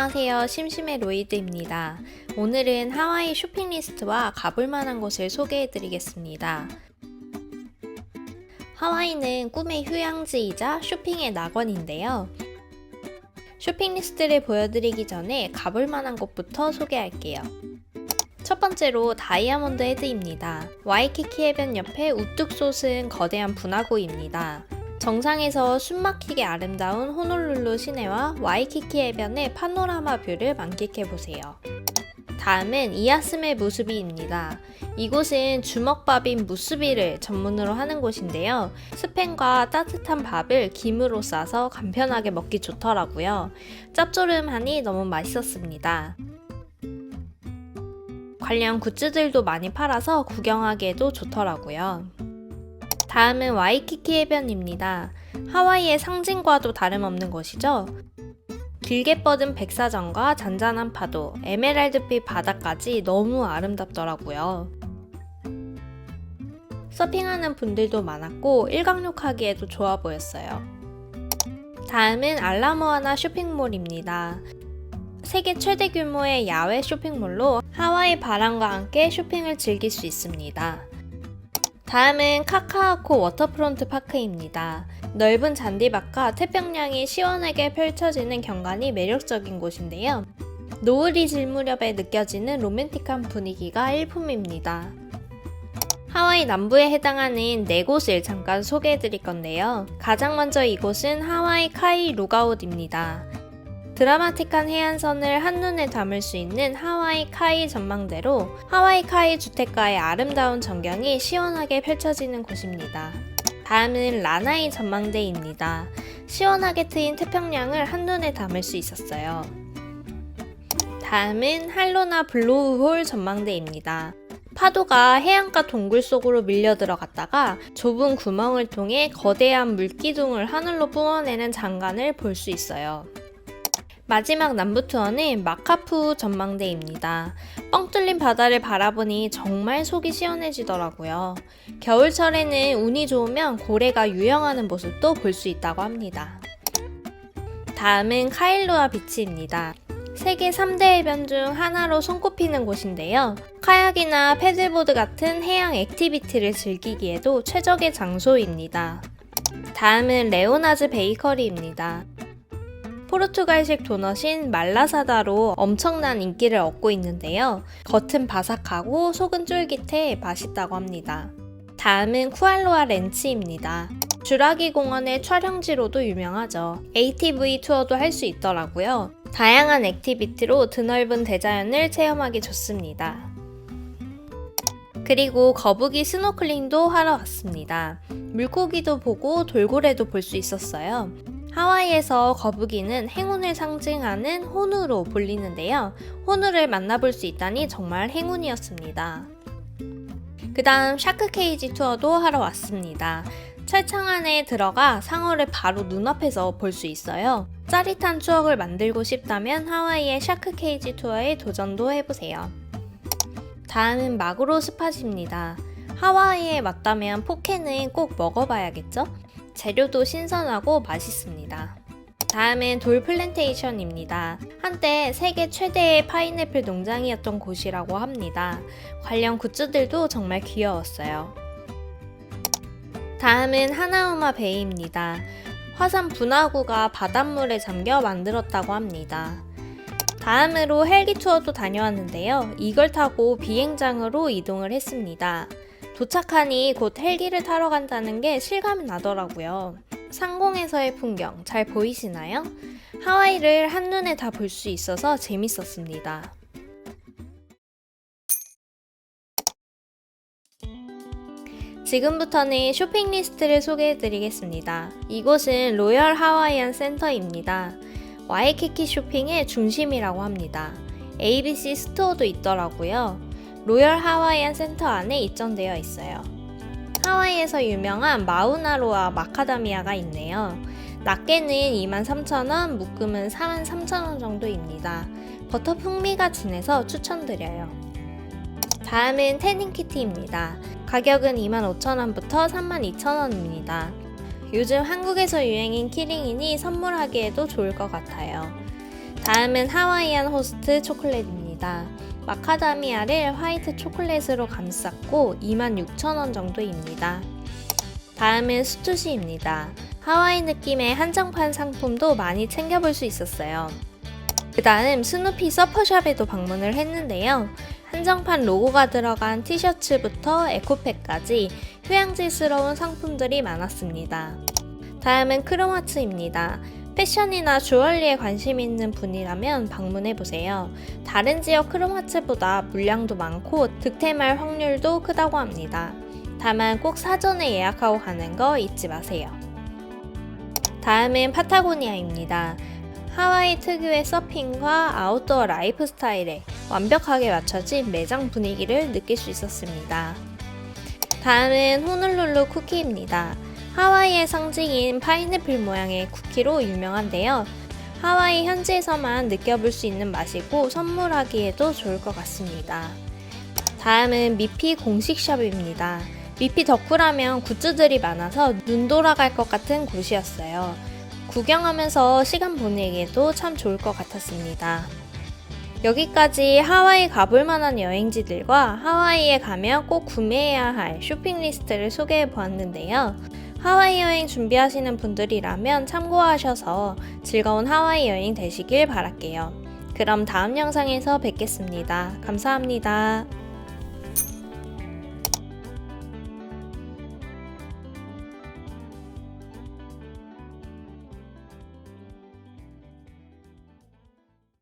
안녕하세요. 심심해 로이드입니다. 오늘은 하와이 쇼핑 리스트와 가볼 만한 곳을 소개해 드리겠습니다. 하와이는 꿈의 휴양지이자 쇼핑의 낙원인데요. 쇼핑 리스트를 보여드리기 전에 가볼 만한 곳부터 소개할게요. 첫 번째로 다이아몬드 헤드입니다. 와이키키 해변 옆에 우뚝 솟은 거대한 분화구입니다. 정상에서 숨막히게 아름다운 호놀룰루 시내와 와이키키 해변의 파노라마 뷰를 만끽해 보세요. 다음은 이아스메 무스비입니다. 이곳은 주먹밥인 무스비를 전문으로 하는 곳인데요. 스팸과 따뜻한 밥을 김으로 싸서 간편하게 먹기 좋더라고요. 짭조름하니 너무 맛있었습니다. 관련 굿즈들도 많이 팔아서 구경하기에도 좋더라고요. 다음은 와이키키 해변입니다. 하와이의 상징과도 다름없는 곳이죠. 길게 뻗은 백사장과 잔잔한 파도, 에메랄드빛 바다까지 너무 아름답더라고요. 서핑하는 분들도 많았고 일광욕하기에도 좋아 보였어요. 다음은 알라모아나 쇼핑몰입니다. 세계 최대 규모의 야외 쇼핑몰로 하와이 바람과 함께 쇼핑을 즐길 수 있습니다. 다음은 카카아코 워터프론트 파크입니다. 넓은 잔디밭과 태평양이 시원하게 펼쳐지는 경관이 매력적인 곳인데요. 노을이 질 무렵에 느껴지는 로맨틱한 분위기가 일품입니다. 하와이 남부에 해당하는 네 곳을 잠깐 소개해 드릴 건데요. 가장 먼저 이곳은 하와이 카이 루가웃입니다. 드라마틱한 해안선을 한눈에 담을 수 있는 하와이 카이 전망대로 하와이 카이 주택가의 아름다운 전경이 시원하게 펼쳐지는 곳입니다. 다음은 라나이 전망대입니다. 시원하게 트인 태평양을 한눈에 담을 수 있었어요. 다음은 할로나 블로우홀 전망대입니다. 파도가 해안가 동굴 속으로 밀려 들어갔다가 좁은 구멍을 통해 거대한 물기둥을 하늘로 뿜어내는 장관을 볼 수 있어요. 마지막 남부 투어는 마카푸 전망대입니다. 뻥 뚫린 바다를 바라보니 정말 속이 시원해지더라고요. 겨울철에는 운이 좋으면 고래가 유영하는 모습도 볼 수 있다고 합니다. 다음은 카일로아 비치입니다. 세계 3대 해변 중 하나로 손꼽히는 곳인데요. 카약이나 패들보드 같은 해양 액티비티를 즐기기에도 최적의 장소입니다. 다음은 레오나즈 베이커리입니다. 포르투갈식 도넛인 말라사다로 엄청난 인기를 얻고 있는데요. 겉은 바삭하고 속은 쫄깃해 맛있다고 합니다. 다음은 쿠알로아 렌치입니다. 주라기 공원의 촬영지로도 유명하죠. ATV 투어도 할 수 있더라고요. 다양한 액티비티로 드넓은 대자연을 체험하기 좋습니다. 그리고 거북이 스노클링도 하러 왔습니다. 물고기도 보고 돌고래도 볼 수 있었어요. 하와이에서 거북이는 행운을 상징하는 혼우로 불리는데요. 혼우를 만나볼 수 있다니 정말 행운이었습니다. 그 다음 샤크 케이지 투어도 하러 왔습니다. 철창 안에 들어가 상어를 바로 눈앞에서 볼 수 있어요. 짜릿한 추억을 만들고 싶다면 하와이의 샤크 케이지 투어에 도전도 해보세요. 다음은 마그로 스팟입니다. 하와이에 왔다면 포케는 꼭 먹어봐야겠죠? 재료도 신선하고 맛있습니다. 다음은 돌 플랜테이션입니다. 한때 세계 최대의 파인애플 농장이었던 곳이라고 합니다. 관련 굿즈들도 정말 귀여웠어요. 다음은 하나우마 베이입니다. 화산 분화구가 바닷물에 잠겨 만들었다고 합니다. 다음으로 헬기 투어도 다녀왔는데요. 이걸 타고 비행장으로 이동을 했습니다. 도착하니 곧 헬기를 타러 간다는 게 실감이 나더라고요. 상공에서의 풍경 잘 보이시나요? 하와이를 한눈에 다 볼 수 있어서 재밌었습니다. 지금부터는 쇼핑 리스트를 소개해 드리겠습니다. 이곳은 로열 하와이안 센터입니다. 와이키키 쇼핑의 중심이라고 합니다. ABC 스토어도 있더라고요. 로열 하와이안 센터 안에 입점되어 있어요. 하와이에서 유명한 마우나로와 마카다미아가 있네요. 낱개는 23,000원, 묶음은 43,000원 정도입니다. 버터 풍미가 진해서 추천드려요. 다음은 태닝 키트입니다. 가격은 25,000원부터 32,000원입니다. 요즘 한국에서 유행인 키링이니 선물하기에도 좋을 것 같아요. 다음은 하와이안 호스트 초콜릿입니다. 마카다미아를 화이트 초콜릿으로 감쌌고 26,000원 정도입니다. 다음은 스투시입니다. 하와이 느낌의 한정판 상품도 많이 챙겨볼 수 있었어요. 그 다음 스누피 서퍼샵에도 방문을 했는데요. 한정판 로고가 들어간 티셔츠부터 에코백까지 휴양지스러운 상품들이 많았습니다. 다음은 크로마츠입니다. 패션이나 주얼리에 관심 있는 분이라면 방문해보세요. 다른 지역 크로마츠보다 물량도 많고 득템할 확률도 크다고 합니다. 다만 꼭 사전에 예약하고 가는 거 잊지 마세요. 다음은 파타고니아입니다. 하와이 특유의 서핑과 아웃도어 라이프 스타일에 완벽하게 맞춰진 매장 분위기를 느낄 수 있었습니다. 다음은 호놀룰루 쿠키입니다. 하와이의 상징인 파인애플 모양의 쿠키로 유명한데요. 하와이 현지에서만 느껴볼 수 있는 맛이고 선물하기에도 좋을 것 같습니다. 다음은 미피 공식샵입니다. 미피 덕후라면 굿즈들이 많아서 눈 돌아갈 것 같은 곳이었어요. 구경하면서 시간 보내기에도 참 좋을 것 같았습니다. 여기까지 하와이 가볼 만한 여행지들과 하와이에 가면 꼭 구매해야 할 쇼핑 리스트를 소개해 보았는데요. 하와이 여행 준비하시는 분들이라면 참고하셔서 즐거운 하와이 여행 되시길 바랄게요. 그럼 다음 영상에서 뵙겠습니다. 감사합니다.